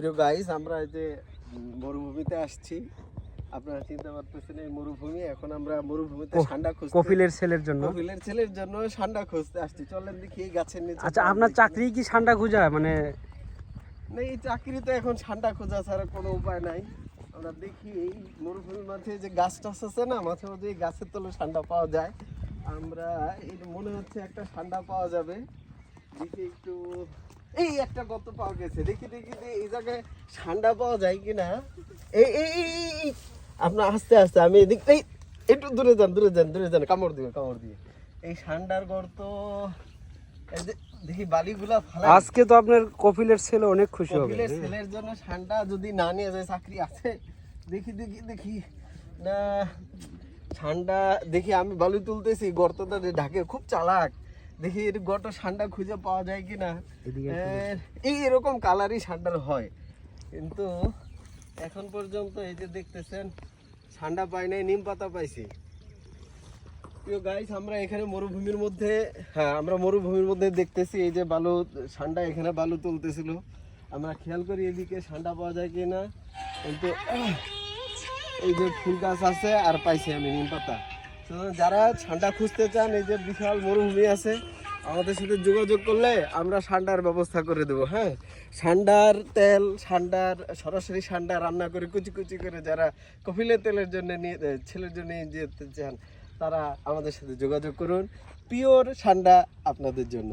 প্রিয় গাইস আমরা এই যে মরুভূমিতে আসছি। আপনারা চিন্তা করতেছেন এই মরুভূমি। এখন আমরা মরুভূমিতে ঠান্ডা খুঁজতে কপিলের ছেলের জন্য। কপিলের ছেলের জন্য ঠান্ডা খুঁজতে আসছি। চলেন দেখি এই গাছের নিচে আচ্ছা আপনার চাকরি কি ঠান্ডা খোঁজা? মানে না এই চাকরি তো এখন ঠান্ডা খোঁজা ছাড়া কোনো উপায় নাই। আমরা দেখি এই মরুভূমির মাঝে যে গাছ টাছ আছে না মাঝে মাঝে এই গাছের তলে ঠান্ডা পাওয়া যায়। আমরা এই মনে হচ্ছে একটা ঠান্ডা পাওয়া যাবে। দেখি একটু এই একটা গত পাওয়া গেছে। দেখি দেখি এই জায়গায় ঠান্ডা পাওয়া যায় কিনা। এই এই। আপনার আস্তে আস্তে আমি এদিক এই একটু দূরে যান দূরে যান দূরে যান কামড় দিয়ে কামড় দিয়ে। এই ঠান্ডার গর্ত দেখি বালিগুলা ফালা আজকে তো আপনার কপিলের ছেলে অনেক খুশি হবে। কপিলের ছেলের জন্য ঠান্ডা যদি না নিয়ে যায় চাকরি আছে। দেখি দেখি দেখি। না ঠান্ডা দেখি আমি বালু তুলতেছি গর্তটা ঢাকে খুব চালাক। দেখি এর গর্ত ঠান্ডা খুঁজে পাওয়া যায় কি না এই এরকম কালারই ঠান্ডার হয়। কিন্তু এখন পর্যন্ত এই যে দেখতেছেন ঠান্ডা পাই নাই নিম পাতা পাইছি। প্রিয় গাইস আমরা এখানে মরুভূমির মধ্যে হ্যাঁ আমরা মরুভূমির মধ্যে দেখতেছি এই যে বালু ঠান্ডা এখানে বালু তুলতেছিল। আমরা খেয়াল করি এদিকে ঠান্ডা পাওয়া যায় কি না কিন্তু এই যে ফুল গাছ আছে আর পাইছি আমি নিম পাতা। যারা ঠান্ডা খুঁজতে চান, এই যে বিশাল মরুভূমি আছে, আমাদের সাথে যোগাযোগ করলে আমরা সান্ডার ব্যবস্থা করে দেবো হ্যাঁ? সান্ডার তেল, সান্ডার, সরাসরি ঠান্ডা রান্না করে, কুচি কুচি করে যারা কফিলের তেলের জন্য নিয়ে ছেলের জন্য নিয়ে যেতে চান, তারা আমাদের সাথে যোগাযোগ করুন। পিওর সান্ডা আপনাদের জন্য।